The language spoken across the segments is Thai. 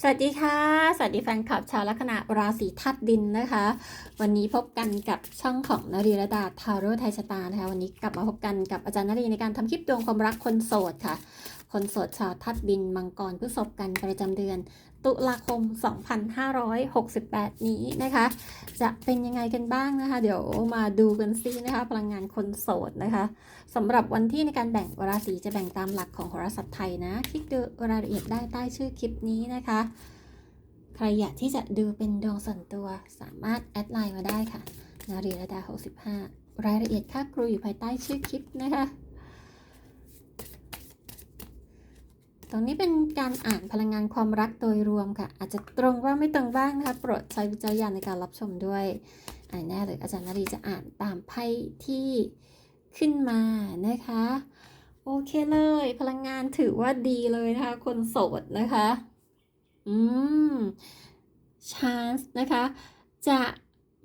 สวัสดีค่ะ สวัสดีแฟนคลับชาวลัคนาราศีธาตุดินนะคะ วันนี้พบกันกับช่องของนรีระดาทาโร่ไทยชะตานะคะ วันนี้กลับมาพบกันกับอาจารย์นรีในการทำคลิปดวงความรักคนโสดค่ะ คนโสดชาวธาตุดินมังกรพฤษภกันประจำเดือน ตุลาคม 2568 นี้นะคะ จะเป็นยังไงกันบ้างนะคะ เดี๋ยวมาดูกันซินะคะ พลังงานคนโสดนะคะสำหรับวันที่ในการแบ่งราศีจะแบ่งตามหลักของโหราศาสตร์ไทยนะ คลิกดูรายละเอียดได้ใต้ชื่อคลิปนี้นะคะ ใครอยากที่จะดูเป็นดวงส่วนตัวสามารถแอดไลน์มาได้ค่ะ นารีระดา 65 รายละเอียดค่าครูอยู่ภายใต้ชื่อคลิปนะคะ ตรงนี้เป็นการอ่านพลังงานความรักโดยรวมค่ะ อาจจะตรงว่างไม่ตรงบ้างนะคะ โปรดใช้วิจารณญาณในการรับชมด้วยอ่านแน่เลยอาจารย์นารีจะอ่านตามไพ่ที่ขึ้นมานะคะ โอเคเลย พลังงานถือว่าดีเลยนะคะ คนโสดนะคะ อืมชานส์นะคะ จะ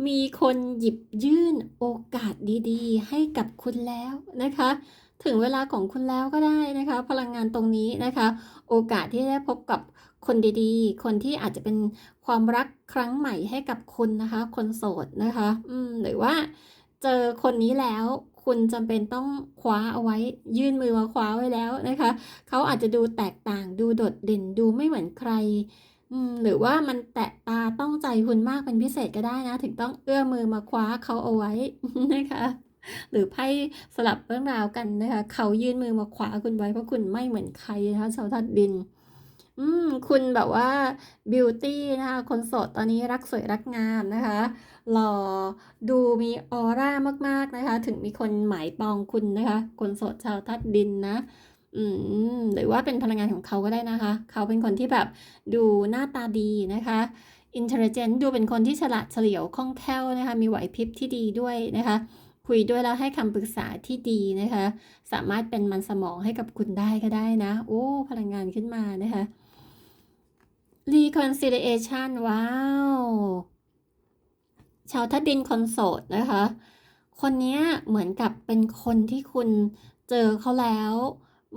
มีคนหยิบยื่นโอกาสดีๆ ให้กับคุณแล้วนะคะ ถึงเวลาของคุณแล้วก็ได้นะคะ พลังงานตรงนี้นะคะ โอกาสที่ได้พบกับคนดีๆ คนที่อาจจะเป็นความรักครั้งใหม่ให้กับคุณนะคะ คนโสดนะคะอืมหรือว่าเจอคนนี้แล้วคุณจำเป็นต้องคว้าเอาไว้ยื่นมือมาคว้าไว้แล้วนะคะ เขาอาจจะดูแตกต่างดูโดดเด่นดูไม่เหมือนใครหรือว่ามันแตะตาต้องใจคุณมากเป็นพิเศษก็ได้นะ ถึงต้องเอื้อมมือมาคว้าเขาเอาไว้นะคะ หรือไพ่สลับเรื่องราวกันนะคะเขายื่นมือมาขวาคุณไว้เพราะคุณไม่เหมือนใครนะคะชาวธาตุดิน อืมคุณแบบว่าบิวตี้นะคะคนโสดตอนนี้รักสวยรักงามนะคะหล่อดูมีออร่ามากๆนะคะ ถึงมีคนหมายปองคุณนะคะ คนโสดชาวธาตุดินนะอืมหรือว่าเป็นพลังงานของเขาก็ได้นะคะ เขาเป็นคนที่แบบดูหน้าตาดีนะคะอินเทลเจนต์ดูเป็นคนที่ฉลาดเฉลียวคล่องแคล่วนะคะ มีไหวพริบที่ดีด้วยนะคะ คุยด้วยแล้วให้คำปรึกษาที่ดีนะคะ สามารถเป็นมันสมองให้กับคุณได้ก็ได้นะ โอ้ พลังงานขึ้นมานะคะ reconciliation ว้าว ชาวทัดดินคนโสดนะคะ คนนี้เหมือนกับเป็นคนที่คุณเจอเขาแล้ว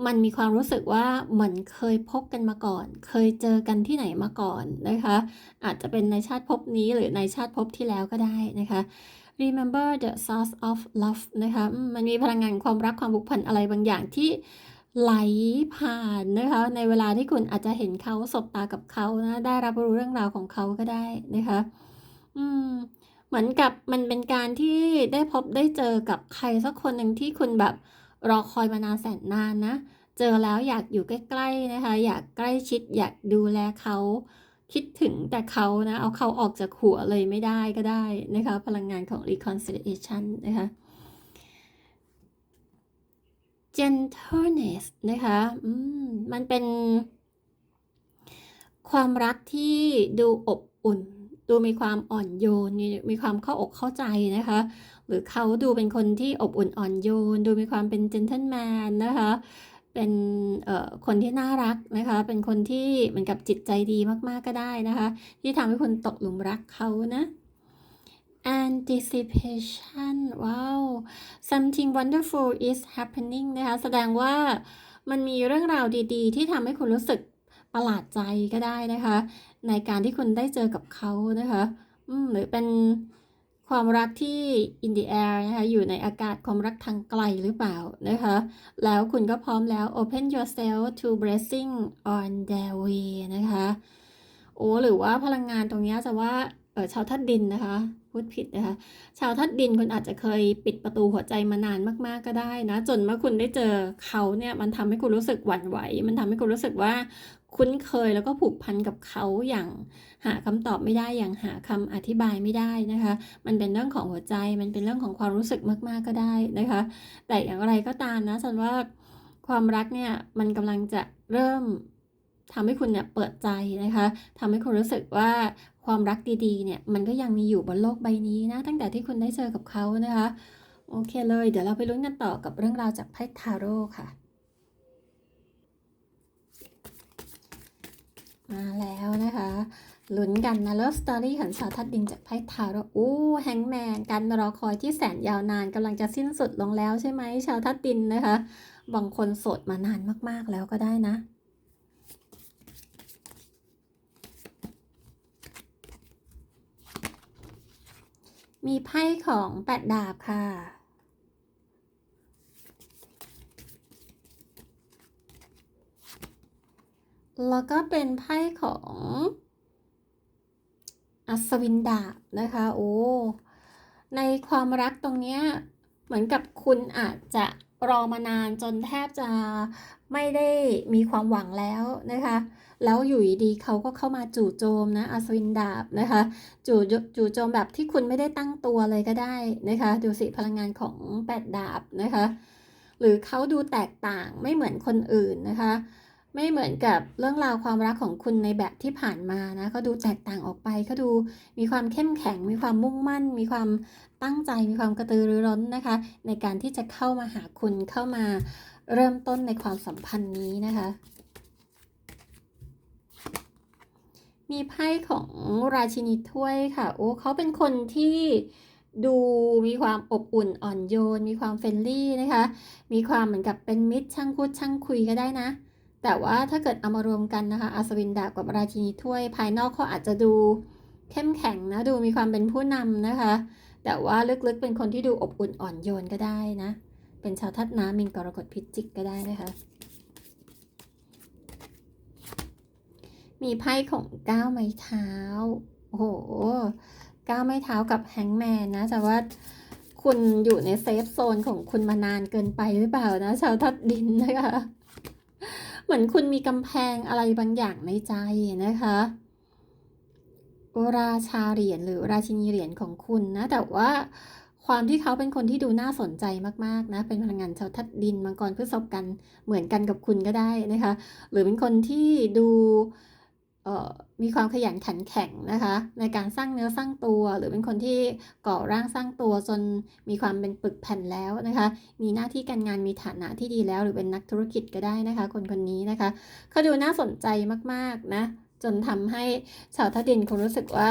มันมีความรู้สึกว่าเหมือนเคยพบกันมาก่อน เคยเจอกันที่ไหนมาก่อนนะคะ อาจจะเป็นในชาติภพนี้หรือในชาติภพที่แล้วก็ได้นะคะ remember the source of love นะคะมมันมีพลังงานความรักความผูกพันอะไรบางอย่างที่ไหลผ่านนะคะ ในเวลาที่คุณอาจจะเห็นเขาสบตากับเขานะได้รับรู้เรื่องราวของเขาก็ได้นะคะอืมเหมือนกับมันเป็นการที่ได้พบได้เจอกับใครสักคนหนึ่งที่คุณแบบรอคอยมานานแสนนานนะ เจอแล้วอยากอยู่ใกล้ๆนะคะ อยากใกล้ชิดอยากดูแลเขา คิดถึงแต่เขานะ เอาเขาออกจากหัวเลยไม่ได้ก็ได้นะคะ พลังงานของ reconciliation นะคะ gentleness นะคะมมันเป็นความรักที่ดูอบอุ่น ดูมีความอ่อนโยน มีความเข้าอกเข้าใจนะคะ หรือเขาดูเป็นคนที่อบอุ่นอ่อนโยน ดูมีความเป็น gentleman นะคะ เป็นคนที่น่ารักนะคะ เป็นคนที่เหมือนกับจิตใจดีมากๆก็ได้นะคะ ที่ทำให้คุณตกหลุมรักเขานะ anticipation ว้าว something wonderful is happening นะคะ แสดงว่ามันมีเรื่องราวดีๆ ที่ทำให้คุณรู้สึกประหลาดใจก็ได้นะคะ ในการที่คุณได้เจอกับเขานะคะ อืมหรือเป็น ความรักที่ in the air นะคะอยู่ในอากาศความรักทางไกลหรือเปล่านะคะ แล้วคุณก็พร้อมแล้ว open yourself to blessing on their way นะคะโอ้หรือว่าพลังงานตรงนี้จะว่าเออชาวธาตุดินนะคะพูดผิดนะคะ ชาวธาตุดินคุณอาจจะเคยปิดประตูหัวใจมานานมากๆก็ได้นะ จนเมื่อคุณได้เจอเขาเนี่ยมันทำให้คุณรู้สึกหวั่นไหว มันทำให้คุณรู้สึกว่า คุ้นเคยแล้วก็ผูกพันกับเขาอย่างหาคำตอบไม่ได้อย่างหาคำอธิบายไม่ได้นะคะ มันเป็นเรื่องของหัวใจ มันเป็นเรื่องของความรู้สึกมาก ๆก็ได้นะคะ แต่อย่างไรก็ตามนะฉันว่าความรักเนี่ยมันกำลังจะเริ่มทำให้คุณเนี่ยเปิดใจนะคะทำให้คุณรู้สึกว่าความรักดีๆเนี่ยมันก็ยังมีอยู่บนโลกใบนี้นะตั้งแต่ที่คุณได้เจอกับเขานะคะ โอเคเลย เดี๋ยวเราไปลุ้นกันต่อกับเรื่องราวจากไพ่ทาโร่ค่ะ มาแล้วนะคะลุ้นกันนะเลิฟสตอรี่ของสาวทัดดินจากไพ่ทาโร่อู้แฮงแมนการรอคอยที่แสนยาวนานกำลังจะสิ้นสุดลงแล้วใช่ไหมชาวทัดดินนะคะ บางคนโสดมานานมากๆแล้วก็ได้นะมีไพ่ของแปดดาบค่ะ แล้วก็เป็นไพ่ของอัศวินดาบนะคะ โอ้ ในความรักตรงเนี้ยเหมือนกับคุณอาจจะรอมานานจนแทบจะไม่ได้มีความหวังแล้วนะคะ แล้วอยู่ดีเขาก็เข้ามาจู่โจมนะอัศวินดาบนะคะ จู่จู่โจมแบบที่คุณไม่ได้ตั้งตัวเลยก็ได้นะคะ ดูสิพลังงานของแปดดาบนะคะ หรือเขาดูแตกต่างไม่เหมือนคนอื่นนะคะ ไม่เหมือนกับเรื่องราวความรักของคุณในแบบที่ผ่านมานะเขาดูแตกต่างออกไปเขาดูมีความเข้มแข็ง มีความมุ่งมั่น มีความตั้งใจ มีความกระตือรือร้นนะคะ ในการที่จะเข้ามาหาคุณเข้ามาเริ่มต้นในความสัมพันธ์นี้นะคะ มีไพ่ของราชินีถ้วยค่ะโอ้เขาเป็นคนที่ดูมีความอบอุ่นอ่อนโยน มีความเฟรนลี่นะคะ มีความเหมือนกับเป็นมิตรช่างพูดช่างคุยก็ได้นะ แต่ว่าถ้าเกิดเอามารวมกันนะคะ อัศวินดาบกับราชินีถ้วยภายนอกเขาอาจจะดูเข้มแข็งนะ ดูมีความเป็นผู้นำนะคะ แต่ว่าลึกๆเป็นคนที่ดูอบอุ่นอ่อนโยนก็ได้นะ เป็นชาวทัดน้ำมินกรกฎพิจิกก็ได้นะคะ มีไพ่ของก้าวไม้เท้า โอ้โห ก้าวไม้เท้ากับแฮงแมนนะแต่ว่าคุณอยู่ในเซฟโซนของคุณมานานเกินไปหรือเปล่านะ ชาวทัดดินนะคะ เหมือนคุณมีกำแพงอะไรบางอย่างในใจนะคะราชาเหรียญหรือราชินีเหรียญของคุณนะ แต่ว่าความที่เขาเป็นคนที่ดูน่าสนใจมากๆนะ เป็นพลังงานชาวทัดดินมังกรพฤษภกันเหมือนกันกับคุณก็ได้นะคะ หรือเป็นคนที่ดู มีความขยันขันแข็งนะคะ ในการสร้างเนื้อสร้างตัว หรือเป็นคนที่ก่อร่างสร้างตัวจนมีความเป็นปึกแผ่นแล้วนะคะ มีหน้าที่การงานมีฐานะที่ดีแล้ว หรือเป็นนักธุรกิจก็ได้นะคะ คนคนนี้นะคะเขาดูน่าสนใจมากๆนะจนทำให้ชาวทัดดินคงรู้สึกว่า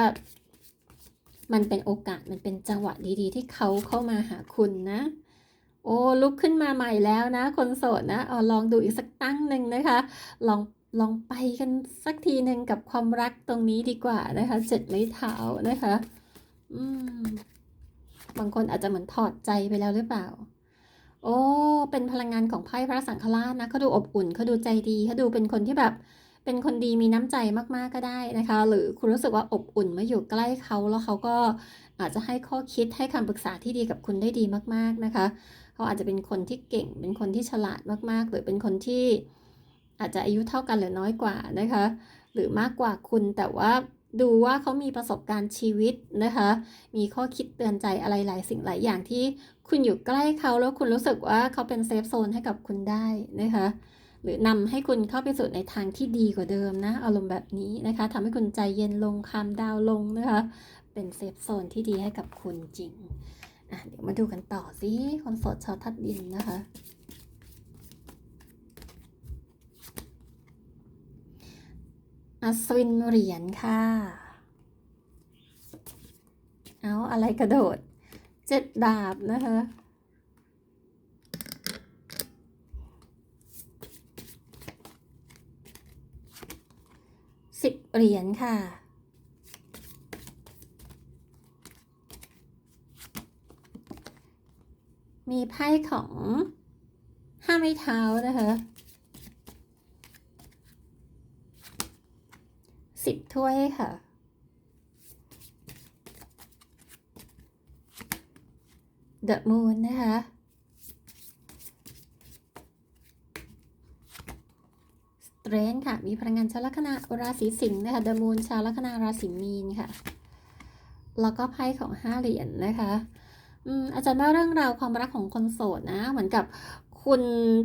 มันเป็นโอกาสมันเป็นจังหวะดีๆ ที่เขาเข้ามาหาคุณนะโอ้ลุกขึ้นมาใหม่แล้วนะ คนโสดนะเอาลองดูอีกสักตั้งหนึ่งนะคะ ลอง ลองไปกันสักทีหนึ่งกับความรักตรงนี้ดีกว่านะคะเจ็ดไม้เท้านะคะ อืม บางคนอาจจะเหมือนถอดใจไปแล้วหรือเปล่า โอ้ เป็นพลังงานของไพ่พระสังฆราชนะเขาดูอบอุ่นเขาดูใจดีเขาดูเป็นคนที่แบบ เป็นคนดีมีน้ำใจมากๆก็ได้นะคะ หรือคุณรู้สึกว่าอบอุ่นเมื่ออยู่ใกล้เขาแล้วเขาก็อาจจะให้ข้อคิดให้คำปรึกษาที่ดีกับคุณได้ดีมาก ๆนะคะ เขาอาจจะเป็นคนที่เก่ง เป็นคนที่ฉลาดมากๆ หรือเป็นคนที่ อาจจะอายุเท่ากันหรือน้อยกว่านะคะ หรือมากกว่าคุณแต่ว่าดูว่าเขามีประสบการณ์ชีวิตนะคะ มีข้อคิดเตือนใจอะไรหลายสิ่งหลายอย่างที่คุณอยู่ใกล้เขาแล้วคุณรู้สึกว่าเขาเป็นเซฟโซนให้กับคุณได้นะคะ หรือนำให้คุณเข้าไปสู่ในทางที่ดีกว่าเดิมนะอารมณ์แบบนี้นะคะทำให้คุณใจเย็นลงคามดาวลงนะคะ เป็นเซฟโซนที่ดีให้กับคุณจริงอะเดี๋ยวมาดูกันต่อสิคนโสดชาวทัดดินนะคะ อัศวินเหรียญค่ะ เอาอะไรกระโดด เจ็ดดาบนะคะสิบเหรียญค่ะมีไพ่ของห้าไม้เท้านะคะ สิบถ้วยค่ะ The Moon นะคะ Strength ค่ะ มีพลังงานชาวลัคนาราศีสิงห์นะคะ The Moon ชาวลัคนาราศีมีนค่ะ แล้วก็ไพ่ของห้าเหรียญนนะคะอาจารย์ว่าเรื่องราวความรักของคนโสดนะ เหมือนกับคุณ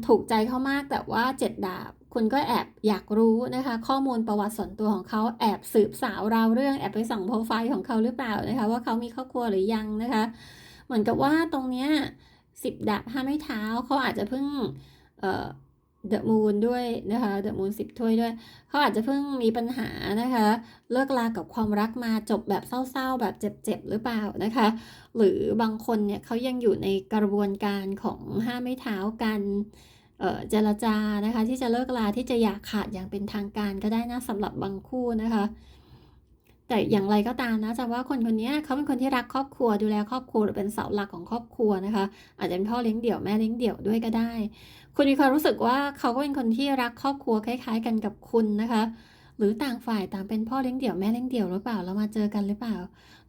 ถูกใจเขามากแต่ว่าเจ็ดดาบ คุณก็แอบอยากรู้นะคะ ข้อมูลประวัติส่วนตัวของเขาแอบสืบสาวราวเรื่องแอบไปส่องโปรไฟล์ของเขาหรือเปล่านะคะ ว่าเขามีครอบครัวหรือยังนะคะ เหมือนกับว่าตรงเนี้ยสิบดาบห้าไม้เท้าเขาอาจจะเพิ่งเอ่อเดอะมูนด้วยนะคะเดอะมูนสิบถ้วยด้วย เขาอาจจะเพิ่งมีปัญหานะคะ เลิกลากับความรักมาจบแบบเศร้าๆ แบบเจ็บๆ หรือเปล่านะคะ หรือบางคนเนี่ยเขายังอยู่ในกระบวนการของห้าไม้เท้ากัน เจรจานะคะ ที่จะเลิกลาที่จะอยากขาดอย่างเป็นทางการก็ได้นะสำหรับบางคู่นะคะ แต่อย่างไรก็ตามนะจะว่าคนคนนี้เขาเป็นคนที่รักครอบครัวดูแลครอบครัวหรือเป็นเสาหลักของครอบครัวนะคะ อาจจะเป็นพ่อเลี้ยงเดี่ยวแม่เลี้ยงเดี่ยวด้วยก็ได้ คุณมีความรู้สึกว่าเขาก็เป็นคนที่รักครอบครัวคล้าย ๆ กันกับคุณนะคะหรือต่างฝ่ายต่างเป็นพ่อเลี้ยงเดี่ยวแม่เลี้ยงเดี่ยวหรือเปล่าแล้วมาเจอกันหรือเปล่า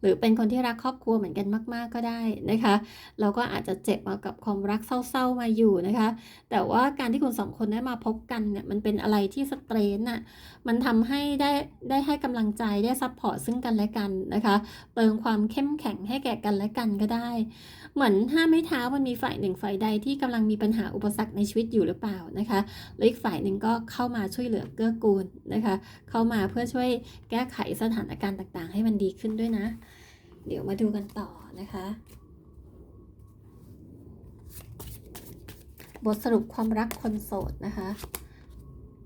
หรือเป็นคนที่รักครอบครัวเหมือนกันมาก ๆ ก็ได้นะคะแล้วก็อาจจะเจ็บมากับความรักเศร้าๆมาอยู่นะคะ แต่ว่าการที่คุณสองคนได้มาพบกันเนี่ยมันเป็นอะไรที่สเตรนน่ะมันทำให้ได้ได้ให้กำลังใจได้ซัพพอร์ตซึ่งกันและกันนะคะเติมความเข้มแข็งให้แก่กันและกันก็ได้ เหมือนห้าไม่เท้ามันมีฝ่ายหนึ่งฝ่ายใดที่กำลังมีปัญหาอุปสรรคในชีวิตอยู่หรือเปล่านะคะแล้วอีกฝ่ายหนึ่งก็เข้ามาช่วยเหลือเกื้อกูลนะคะ เข้ามาเพื่อช่วยแก้ไขสถานการณ์ต่างๆ ให้มันดีขึ้นด้วยนะ เดี๋ยวมาดูกันต่อนะคะ บทสรุปความรักคนโสดนะคะ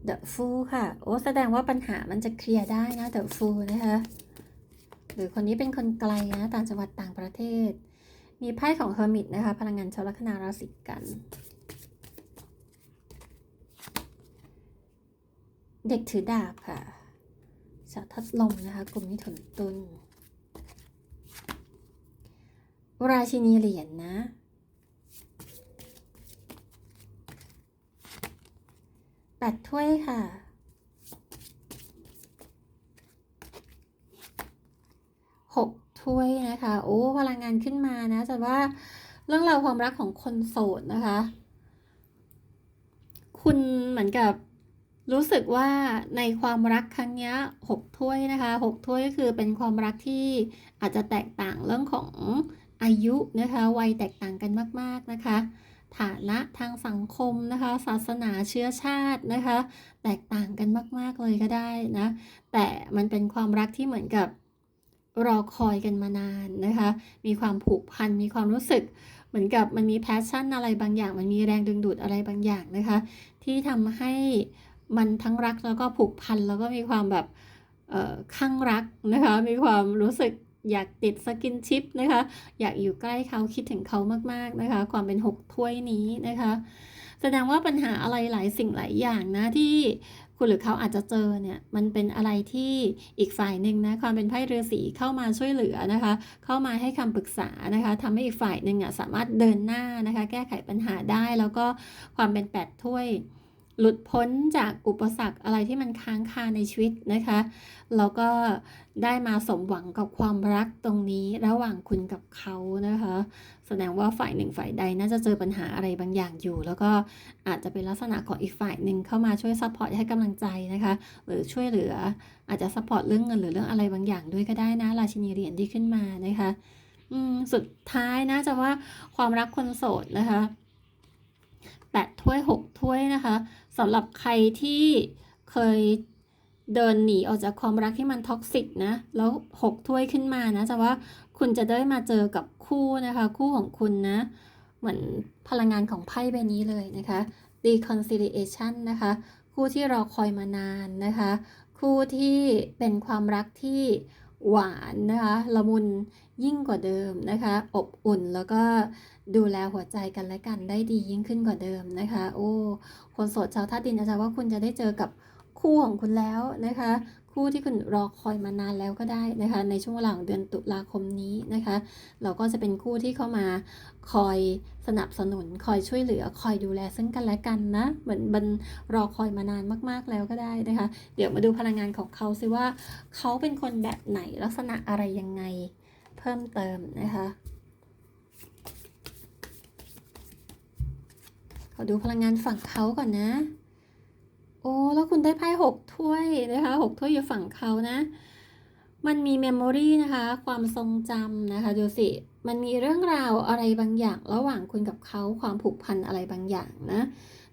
The Fool ค่ะ โอ้แสดงว่าปัญหามันจะเคลียร์ได้นะ The Fool นะคะหรือคนนี้เป็นคนไกลนะต่างจังหวัดต่างประเทศ มีไพ่ของ Hermit นะคะ พลังงานชาวลัคนาราศีกัน เด็กถือดาบค่ะ ชาวทัดลมนะคะ กลุ่มนี้ถุนตุน ราชินีเหรียญนะแปดถ้วยค่ะ หกถ้วยนะคะ โอ้ พลังงานขึ้นมานะแต่ว่าเรื่องราวความรักของคนโสดนะคะ คุณเหมือนกับรู้สึกว่าในความรักครั้งนี้หกถ้วยนะคะหกถ้วยก็คือเป็นความรักที่อาจจะแตกต่างเรื่องของ อายุนะคะวัยแตกต่างกันมาก ๆ นะคะ ฐานะทางสังคมนะคะ ศาสนาเชื้อชาตินะคะ แตกต่างกันมาก ๆ เลยก็ได้นะ แต่มันเป็นความรักที่เหมือนกับรอคอยกันมานานนะคะ มีความผูกพัน มีความรู้สึก เหมือนกับมันมีแพชชั่นอะไรบางอย่าง มันมีแรงดึงดูดอะไรบางอย่างนะคะ ที่ทำให้มันทั้งรักแล้วก็ผูกพันแล้วก็มีความแบบข้างรักนะคะ มีความรู้สึก อยากติดสกินชิปนะคะ อยากอยู่ใกล้เขาคิดถึงเขามากๆนะคะ ความเป็นหกถ้วยนี้นะคะ แสดงว่าปัญหาอะไรหลายสิ่งหลายอย่างนะที่คุณหรือเขาอาจจะเจอเนี่ยมันเป็นอะไรที่อีกฝ่ายหนึ่งนะความเป็นไพ่ฤาษีเข้ามาช่วยเหลือนะคะ เข้ามาให้คำปรึกษานะคะทำให้อีกฝ่ายหนึ่งอะสามารถเดินหน้านะคะ แก้ไขปัญหาได้แล้วก็ความเป็นแปดถ้วย หลุดพ้นจากอุปสรรคอะไรที่มันค้างคาในชีวิตนะคะแล้วก็ได้มาสมหวังกับความรักตรงนี้ระหว่างคุณกับเขานะคะ แสดงว่าฝ่ายหนึ่งฝ่ายใดน่าจะเจอปัญหาอะไรบางอย่างอยู่ แล้วก็อาจจะเป็นลักษณะของอีกฝ่ายหนึ่งเข้ามาช่วยซัพพอร์ตให้กำลังใจนะคะ หรือช่วยเหลืออาจจะซัพพอร์ตเรื่องเงินหรือเรื่องอะไรบางอย่างด้วยก็ได้นะราชินีเหรียญที่ขึ้นมานะคะอืมสุดท้ายนะจะว่าความรักคนโสดนะคะแปดถ้วยหกถ้วยนะคะ สำหรับใครที่เคยเดินหนีออกจากความรักที่มันท็อกซิกนะ แล้วหกถ้วยขึ้นมานะจะว่าคุณจะได้มาเจอกับคู่นะคะ คู่ของคุณนะ เหมือนพลังงานของไพ่ใบนี้เลยนะคะ reconciliation นะคะ คู่ที่รอคอยมานานนะคะ คู่ที่เป็นความรักที่หวานนะคะ ละมุนยิ่งกว่าเดิมนะคะ อบอุ่นแล้วก็ ดูแลหัวใจกันและกันได้ดียิ่งขึ้นกว่าเดิมนะคะ โอ้คนโสดชาวธาดินอาจารย์ว่าคุณจะได้เจอกับคู่ของคุณแล้วนะคะ คู่ที่คุณรอคอยมานานแล้วก็ได้นะคะ ในช่วงเวลาของเดือนตุลาคมนี้นะคะ เราก็จะเป็นคู่ที่เข้ามาคอยสนับสนุนคอยช่วยเหลือคอยดูแลซึ่งกันและกันนะ เหมือนบันรอคอยมานานมากๆแล้วก็ได้นะคะ เดี๋ยวมาดูพลังงานของเขาซิว่าเขาเป็นคนแบบไหนลักษณะอะไรยังไงเพิ่มเติมนะคะ ขอดูพลังงานฝั่งเขาก่อนนะ โอ้ แล้วคุณได้ไพ่หกถ้วยนะคะหกถ้วยอยู่ฝั่งเขานะ มันมีเมมโมรีนะคะ ความทรงจำนะคะดูสิ มันมีเรื่องราวอะไรบางอย่าง ระหว่างคุณกับเขาความผูกพันอะไรบางอย่างนะ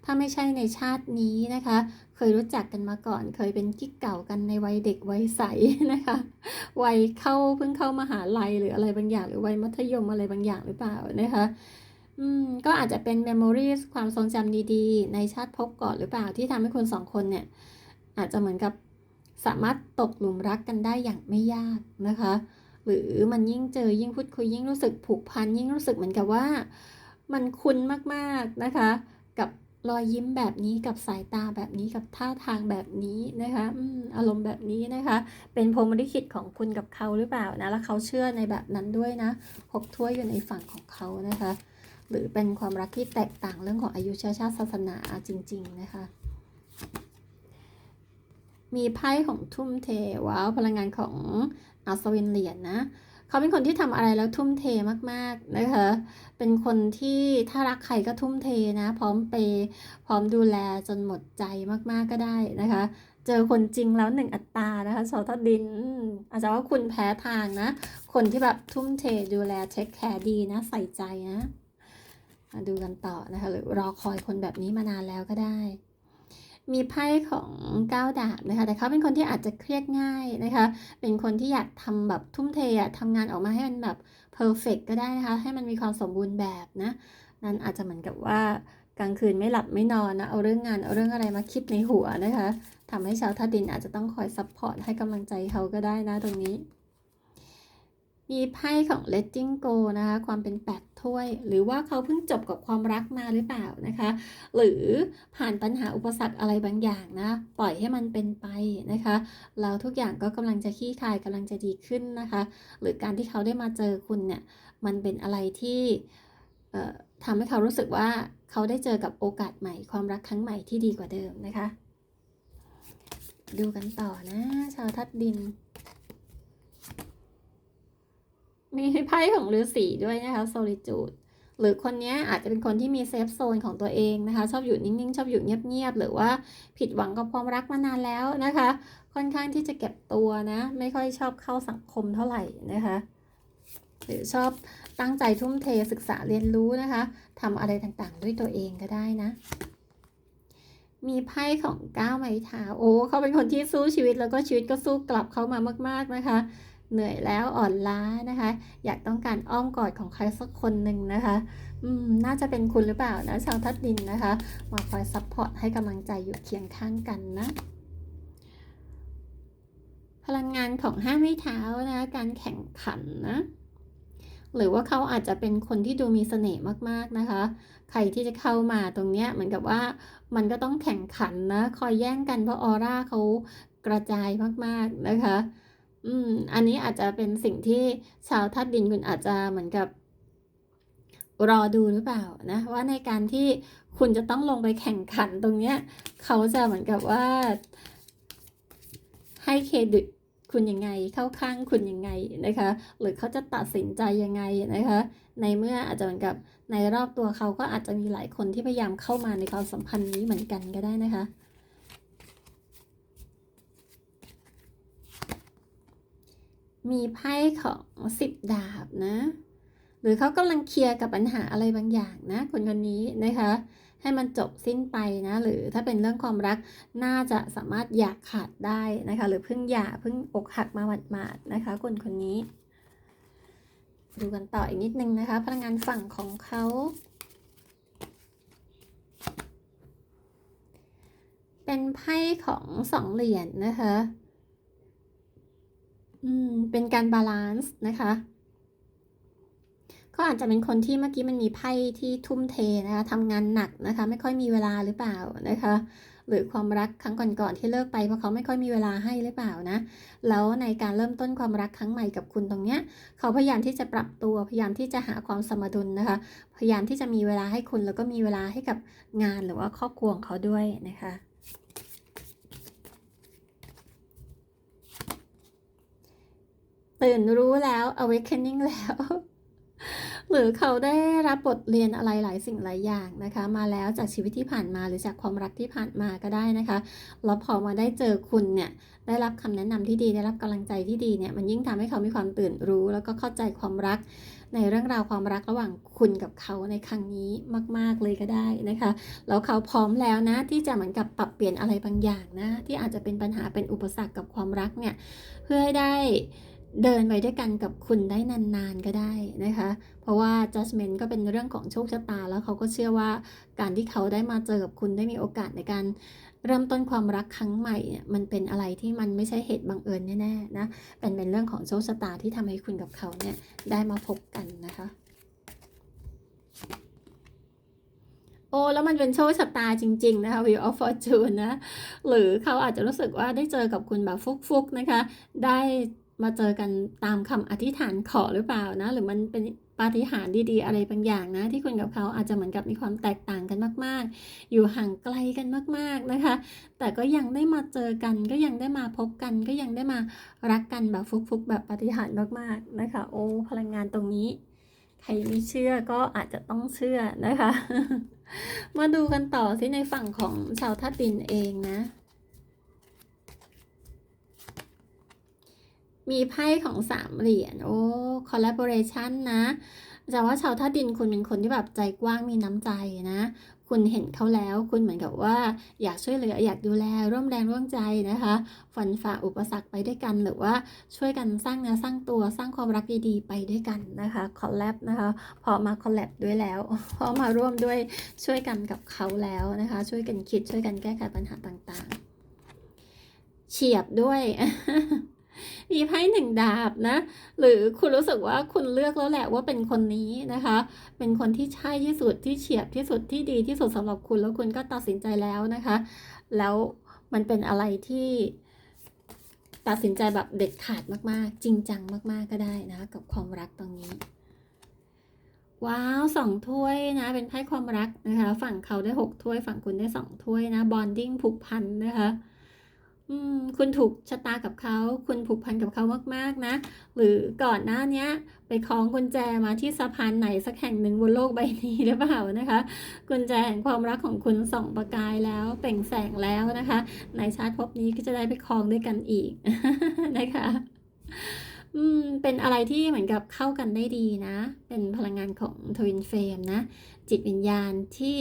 ถ้าไม่ใช่ในชาตินี้นะคะ เคยรู้จักกันมาก่อน เคยเป็นกิ๊กเก่ากันในวัยเด็กวัยใสนะคะ วัยเข้าเพิ่งเข้ามาหาลัยหรืออะไรบางอย่าง หรือวัยมัธยมอะไรบางอย่างหรือเปล่านะคะ อืมก็อาจจะเป็น memories ความทรงจำดีๆ ในชาติพบก่อนหรือเปล่าที่ทำให้คนสองคนเนี่ย อาจจะเหมือนกับสามารถตกหลุมรักกันได้อย่างไม่ยากนะคะ หรือมันยิ่งเจอยิ่งพูดคุยยิ่งรู้สึกผูกพันยิ่งรู้สึกเหมือนกับว่า มันคุ้นมากๆนะคะ กับรอยยิ้มแบบนี้กับสายตาแบบนี้กับท่าทางแบบนี้นะคะอารมณ์แบบนี้นะคะ เป็นพรหมลิขิตของคุณกับเขาหรือเปล่านะแล้วเขาเชื่อในแบบนั้นด้วยนะหกถ้วยอยู่ในฝั่งของเขานะคะ หรือเป็นความรักที่แตกต่างเรื่องของอายุชื้อชาติศาสนาจริง ๆ นะคะ มีไพ่ของทุ่มเทว้าวพลังงานของอัศวินเหรียญนะเขาเป็นคนที่ทำอะไรแล้วทุ่มเทมากๆนะคะ เป็นคนที่ถ้ารักใครก็ทุ่มเทนะ พร้อมเปย์พร้อมดูแลจนหมดใจมากๆก็ได้นะคะ เจอคนจริงแล้วหนึ่งอัตรานะคะชอทัดดิน อาจจะว่าคุณแพ้ทางนะ คนที่แบบทุ่มเทดูแลเทคแคร์ดีนะ ใส่ใจนะ ดูกันต่อนะคะหรือรอคอยคนแบบนี้มานานแล้วก็ได้ มีไพ่ของก้าวดาบนะคะแต่เขาเป็นคนที่อาจจะเครียดง่ายนะคะ เป็นคนที่อยากทำแบบทุ่มเทอะทำงานออกมาให้มันแบบเพอร์เฟกก็ได้นะคะ ให้มันมีความสมบูรณ์แบบนะนั่นอาจจะเหมือนกับว่ากลางคืนไม่หลับไม่นอนนะ เอาเรื่องงานเอาเรื่องอะไรมาคิดในหัวนะคะทำให้ชาวธาตุดินอาจจะต้องคอยซัพพอร์ตให้กำลังใจเขาก็ได้นะตรงนี้ มีไพ่ของ letting go นะคะ ความเป็นแปด ถ้วย หรือว่าเขาเพิ่งจบกับความรักมาหรือเปล่านะคะ หรือผ่านปัญหาอุปสรรคอะไรบางอย่างนะ ปล่อยให้มันเป็นไปนะคะแล้วทุกอย่างก็กำลังจะขี้คายกำลังจะดีขึ้นนะคะ หรือการที่เขาได้มาเจอคุณเนี่ยมันเป็นอะไรที่ทำให้เขารู้สึกว่าเขาได้เจอกับโอกาสใหม่ ความรักครั้งใหม่ที่ดีกว่าเดิมนะคะ ดูกันต่อนะ ชาวทัดดิน มีไพ่ของฤาษีด้วยนะคะ solitude หรือคนนี้อาจจะเป็นคนที่มีเซฟโซนของตัวเองนะคะ ชอบอยู่นิ่งๆ ชอบอยู่เงียบๆ หรือว่าผิดหวังกับความรักมานานแล้วนะคะ ค่อนข้างที่จะเก็บตัวนะ ไม่ค่อยชอบเข้าสังคมเท่าไหร่นะคะหรือชอบตั้งใจทุ่มเทศึกษาเรียนรู้นะคะทำอะไรต่างๆ ด้วยตัวเองก็ได้นะ มีไพ่ของก้าวไม้เท้าโอ้เขาเป็นคนที่สู้ชีวิตแล้วก็ชีวิตก็สู้กลับเขามามาก ๆนะคะ เหนื่อยแล้วอ่อนล้านะคะ อยากต้องการอ้อมกอดของใครสักคนหนึ่งนะคะอืมน่าจะเป็นคุณหรือเปล่านะชาวทัดดินนะคะมาคอยซัพพอร์ตให้กำลังใจอยู่เคียงข้างกันนะพลังงานของห้าไม้เท้านะการแข่งขันนะหรือว่าเขาอาจจะเป็นคนที่ดูมีเสน่ห์มากๆนะคะ ใครที่จะเข้ามาตรงเนี้ยเหมือนกับว่ามันก็ต้องแข่งขันนะ คอยแย่งกันเพราะออร่าเขากระจายมากๆนะคะ อืม อันนี้อาจจะเป็นสิ่งที่ชาวธาตุดินคุณอาจจะเหมือนกับ รอดูหรือเปล่านะ ว่าในการที่คุณจะต้องลงไปแข่งขันตรงเนี้ย เขาจะเหมือนกับว่า ให้เครดิตคุณยังไงเข้าข้างคุณยังไงนะคะ หรือเขาจะตัดสินใจยังไงนะคะ ในเมื่ออาจจะเหมือนกับในรอบตัวเขาก็อาจจะมีหลายคนที่พยายามเข้ามาในความสัมพันธ์นี้เหมือนกันก็ได้นะคะ มีไพ่ของสิบดาบนะ หรือเขากำลังเคลียร์กับปัญหาอะไรบางอย่างนะ คนคนนี้นะคะ ให้มันจบสิ้นไปนะ หรือถ้าเป็นเรื่องความรักน่าจะสามารถอยากขาดได้นะคะ หรือเพิ่งหย่าเพิ่งอกหักมาหมาดๆนะคะ คนคนนี้ ดูกันต่ออีกนิดนึงนะคะ พลังงานฝั่งของเขาเป็นไพ่ของสองเหรียญนะคะ อืม เป็นการบาลานซ์นะคะก็อาจจะเป็นคนที่เมื่อกี้มันมีไพ่ที่ทุ่มเทนะคะทำงานหนักนะคะ ไม่ค่อยมีเวลาหรือเปล่านะคะ หรือความรักครั้งก่อนๆที่เลิกไปเพราะเขาไม่ค่อยมีเวลาให้หรือเปล่านะ แล้วในการเริ่มต้นความรักครั้งใหม่กับคุณตรงเนี้ย เขาพยายามที่จะปรับตัวพยายามที่จะหาความสมดุลนะคะ พยายามที่จะมีเวลาให้คุณแล้วก็มีเวลาให้กับงานหรือว่าครอบครัวของเขาด้วยนะคะ ตื่นรู้แล้ว awakening แล้ว หรือเขาได้รับบทเรียนอะไรหลายสิ่งหลายอย่างนะคะ มาแล้วจากชีวิตที่ผ่านมาหรือจากความรักที่ผ่านมาก็ได้นะคะแล้วพอมาได้เจอคุณเนี่ยได้รับคำแนะนำที่ดีได้รับกำลังใจที่ดีเนี่ยมันยิ่งทำให้เขามีความตื่นรู้ แล้วก็เข้าใจความรักในเรื่องราวความรักระหว่างคุณกับเขาในครั้งนี้มาก ๆเลยก็ได้นะคะ แล้วเขาพร้อมแล้วนะ ที่จะเหมือนกับปรับเปลี่ยนอะไรบางอย่างนะ ที่อาจจะเป็นปัญหาเป็นอุปสรรคกับความรักเนี่ยเพื่อให้ได้ เดินไปด้วยกันกับคุณได้นานๆก็ได้นะคะ เพราะว่า judgment ก็เป็นเรื่องของโชคชะตา แล้วเขาก็เชื่อว่าการที่เขาได้มาเจอกับคุณได้มีโอกาสในการเริ่มต้นความรักครั้งใหม่เนี่ยมันเป็นอะไรที่มันไม่ใช่เหตุบังเอิญแน่ๆนะเป็นเป็นเรื่องของโชคชะตาที่ทำให้คุณกับเขาเนี่ยได้มาพบกันนะคะ โอ้แล้วมันเป็นโชคชะตาจริง ๆ นะคะ Wheel of Fortune นะ หรือเขาอาจจะรู้สึกว่าได้เจอกับคุณแบบฟุกๆนะคะ ได้ มาเจอกันตามคำอธิษฐานขอหรือเปล่านะ หรือมันเป็นปาฏิหาริย์ดีๆ อะไรบางอย่างนะ ที่คุณกับเขาอาจจะเหมือนกับมีความแตกต่างกันมาก ๆ อยู่ห่างไกลกันมาก ๆนะคะ แต่ก็ยังได้มาเจอกันก็ยังได้มาพบกัน ก็ยังได้มารักกันแบบฟุกๆ แบบปาฏิหาริย์มากๆนะคะ โอ้พลังงานตรงนี้ใครไม่เชื่อก็อาจจะต้องเชื่อนะคะ มาดูกันต่อที่ในฝั่งของชาวธาตุดินเองนะ มีไพ่ของสามเหรียญโอ้ collaboration นะจะว่าชาวธาดินคุณเป็นคนที่แบบใจกว้างมีน้ำใจนะ คุณเห็นเขาแล้ว คุณเหมือนกับว่า อยากช่วยเหลืออยากดูแลร่วมแรงร่วมใจนะคะฟันฝ่าอุปสรรคไปด้วยกันหรือว่าช่วยกันสร้างเนื้อสร้างตัวสร้างความรักดีๆไปด้วยกันนะคะคอลแลบนะคะพอมาคอลแลบด้วยแล้ว พอมาร่วมด้วยช่วยกันกับเขาแล้วนะคะ ช่วยกันคิดช่วยกันแก้ไขปัญหาต่างๆ เฉียบด้วย มีไพ่หนึ่งดาบนะ หรือคุณรู้สึกว่าคุณเลือกแล้วแหละว่าเป็นคนนี้นะคะ เป็นคนที่ใช่ที่สุดที่เฉียบที่สุดที่ดีที่สุดสำหรับคุณแล้วคุณก็ตัดสินใจแล้วนะคะ แล้วมันเป็นอะไรที่ตัดสินใจแบบเด็ดขาดมากๆ จริงจังมากๆก็ได้นะ กับความรักตรงนี้ ว้าวสองถ้วยนะ เป็นไพ่ความรักนะคะ ฝั่งเขาได้หกถ้วย ฝั่งคุณได้สองถ้วยนะบอนดิ้งผูกพันนะคะ คุณถูกชะตากับเขา คุณผูกพันกับเขามากๆนะ หรือก่อนหน้านี้ไปคล้องกุญแจมาที่สะพานไหนสักแห่งหนึ่งบนโลกใบนี้หรือเปล่านะคะ กุญแจแห่งความรักของคุณส่องประกายแล้วเปล่งแสงแล้วนะคะ ในชาติภพนี้ก็จะได้ไปคล้องด้วยกันอีกนะคะอืมเป็นอะไรที่เหมือนกับเข้ากันได้ดีนะ เป็นพลังงานของทวินเฟมนะ จิตวิญญาณที่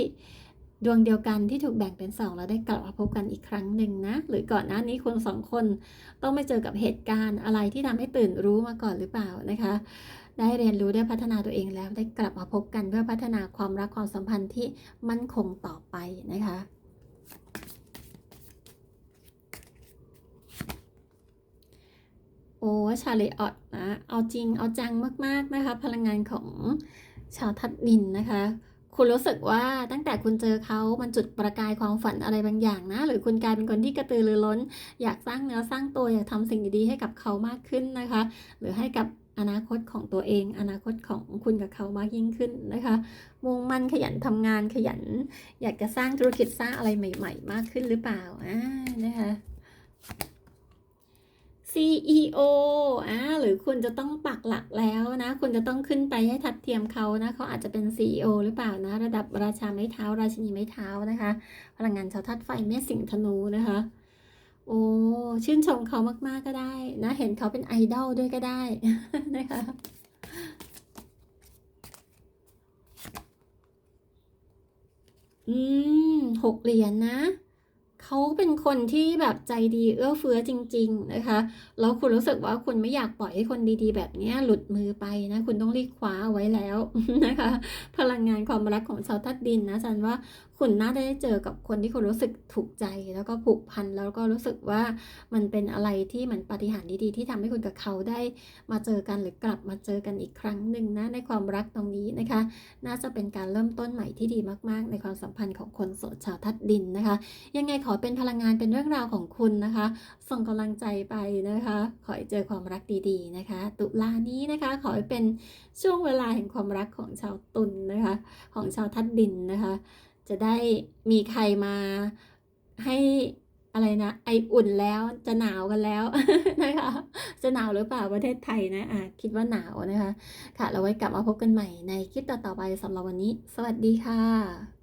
ดวงเดียวกันที่ถูกแบ่งเป็นสองแล้วได้กลับมาพบกันอีกครั้งหนึ่งนะ หรือก่อนหน้านี้คุณสองคนต้องไปเจอกับเหตุการณ์อะไรที่ทำให้ตื่นรู้มาก่อนหรือเปล่านะคะ ได้เรียนรู้ได้พัฒนาตัวเองแล้วได้กลับมาพบกันเพื่อพัฒนาความรักความสัมพันธ์ที่มั่นคงต่อไปนะคะโอ้ชาเลออตนะ เอาจริงเอาจังมาก ๆ นะคะ พลังงานของชาวทัดดินนะคะ คุณรู้สึกว่าตั้งแต่คุณเจอเขามันจุดประกายความฝันอะไรบางอย่างนะ หรือคุณกลายเป็นคนที่กระตือรือร้น อยากสร้างเนื้อสร้างตัวอยากทำสิ่งดีๆให้กับเขามากขึ้นนะคะ หรือให้กับอนาคตของตัวเอง อนาคตของคุณกับเขามากยิ่งขึ้นนะคะมุ่งมั่นขยันทำงานขยัน อยากจะสร้างธุรกิจสร้างอะไรใหม่ ๆ มากขึ้นหรือเปล่าอ่านะคะ CEO อ่า รือคุณจะต้องปักหลักแล้วนะ คุณจะต้องขึ้นไปให้ทัดเทียมเขานะเขาอาจจะเป็น CEO หรือเปล่านะ ระดับราชาไม้เท้า ราชินีไม้เท้านะคะ พลังงานชาวธาตุไฟแม่สิงห์ธนูนะคะ โอ้ชื่นชมเขามากๆก็ได้นะ เห็นเขาเป็นไอดอลด้วยก็ได้นะคะอืมหกเหรียญนะ เขาเป็นคนที่แบบใจดีเอื้อเฟื้อจริง ๆ นะคะ แล้วคุณรู้สึกว่าคุณไม่อยากปล่อยให้คนดีๆ แบบนี้หลุดมือไปนะ คุณต้องรีบคว้าเอาไว้แล้วนะคะ พลังงานความรักของชาวธาตุดินนะจันว่า คุณน่าจะได้เจอกับคนที่คุณรู้สึกถูกใจ แล้วก็ผูกพันแล้วก็รู้สึกว่ามันเป็นอะไรที่เหมือนปาฏิหาริย์ดีๆ ที่ทำให้คุณกับเขาได้มาเจอกันหรือกลับมาเจอกันอีกครั้งหนึ่งนะในความรักตรงนี้นะคะ น่าจะเป็นการเริ่มต้นใหม่ที่ดีมากๆ ในความสัมพันธ์ของคนโสดชาวธาตุดินนะคะ ยังไงขอเป็นพลังงานเป็นเรื่องราวของคุณนะคะ ส่งกำลังใจไปนะคะ ขอให้เจอความรักดีๆนะคะ ตุลานี้นะคะ ขอให้เป็นช่วงเวลาแห่งความรักของชาวตุลนะคะ ของชาวทัดดินนะคะ จะได้มีใครมาให้อะไรนะไออุ่นแล้วจะหนาวกันแล้วนะคะ จะหนาวหรือเปล่าประเทศไทยนะอะคิดว่าหนาวนะคะ ค่ะ เราไว้กลับมาพบกันใหม่ในคลิปต่อๆไปสำหรับวันนี้ สวัสดีค่ะ